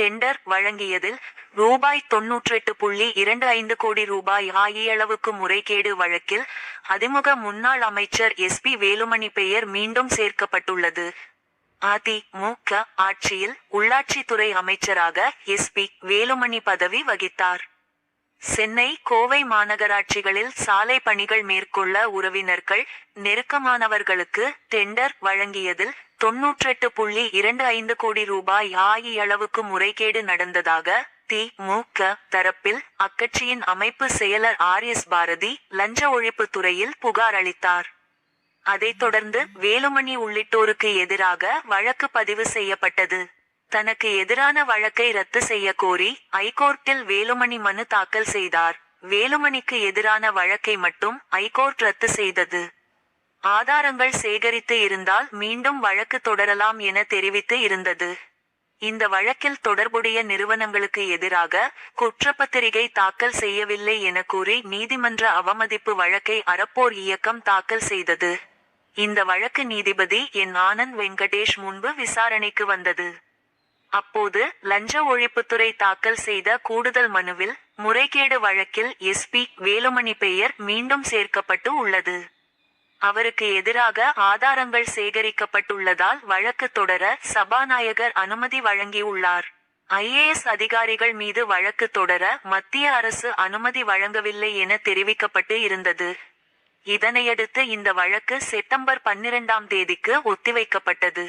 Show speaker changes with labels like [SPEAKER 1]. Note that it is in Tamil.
[SPEAKER 1] டெண்டர் வழங்கியதில் ரூபாய் தொன்னூற்றெட்டு புள்ளி இரண்டு ஐந்து கோடி ரூபாய் ஆகியளவுக்கு முறைகேடு வழக்கில் அதிமுக முன்னாள் அமைச்சர் எஸ்பி வேலுமணி பெயர் மீண்டும் சேர்க்கப்பட்டுள்ளது. அதிமுக ஆட்சியில் உள்ளாட்சித்துறை அமைச்சராக எஸ்பி வேலுமணி பதவி வகித்தார். சென்னை கோவை மாநகராட்சிகளில் சாலை பணிகள் மேற்கொள்ள உறவினர்கள் நெருக்கமானவர்களுக்கு டெண்டர் வழங்கியதில் தொன்னூற்றெட்டு புள்ளி இரண்டு ஐந்து கோடி ரூபாய் ஆகியளவுக்கு முறைகேடு நடந்ததாக தி. முக தரப்பில் அக்கட்சியின் அமைப்பு செயலர் ஆர். எஸ். பாரதி லஞ்ச ஒழிப்பு துறையில் புகார் அளித்தார். அதைத் தொடர்ந்து வேலுமணி உள்ளிட்டோருக்கு எதிராக வழக்கு பதிவு செய்யப்பட்டது. தனக்கு எதிரான வழக்கை ரத்து செய்ய கோரி ஐகோர்ட்டில் வேலுமணி மனு தாக்கல் செய்தார். வேலுமணிக்கு எதிரான வழக்கை மட்டும் ஐகோர்ட் ரத்து செய்தது. ஆதாரங்கள் சேகரித்து இருந்தால் மீண்டும் வழக்கு தொடரலாம் என தெரிவித்து இருந்தது. இந்த வழக்கில் தொடர்புடைய நிறுவனங்களுக்கு எதிராக குற்றப்பத்திரிகை தாக்கல் செய்யவில்லை என கூறி நீதிமன்ற அவமதிப்பு வழக்கை அறப்போர் இயக்கம் தாக்கல் செய்தது. இந்த வழக்கு நீதிபதி என். ஆனந்த் வெங்கடேஷ் முன்பு விசாரணைக்கு வந்தது. அப்போது லஞ்ச ஒழிப்புத்துறை தாக்கல் செய்த கூடுதல் மனுவில் முறைகேடு வழக்கில் எஸ்பி வேலுமணி பெயர் மீண்டும் சேர்க்கப்பட்டு உள்ளது. அவருக்கு எதிராக ஆதாரங்கள் சேகரிக்கப்பட்டுள்ளதால் வழக்கு தொடர சபாநாயகர் அனுமதி வழங்கியுள்ளார். ஐஏஎஸ் அதிகாரிகள் மீது வழக்கு தொடர மத்திய அரசு அனுமதி வழங்கவில்லை என தெரிவிக்கப்பட்டு இருந்தது. இதனையடுத்து இந்த வழக்கு செப்டம்பர் பன்னிரண்டாம் தேதிக்கு ஒத்திவைக்கப்பட்டது.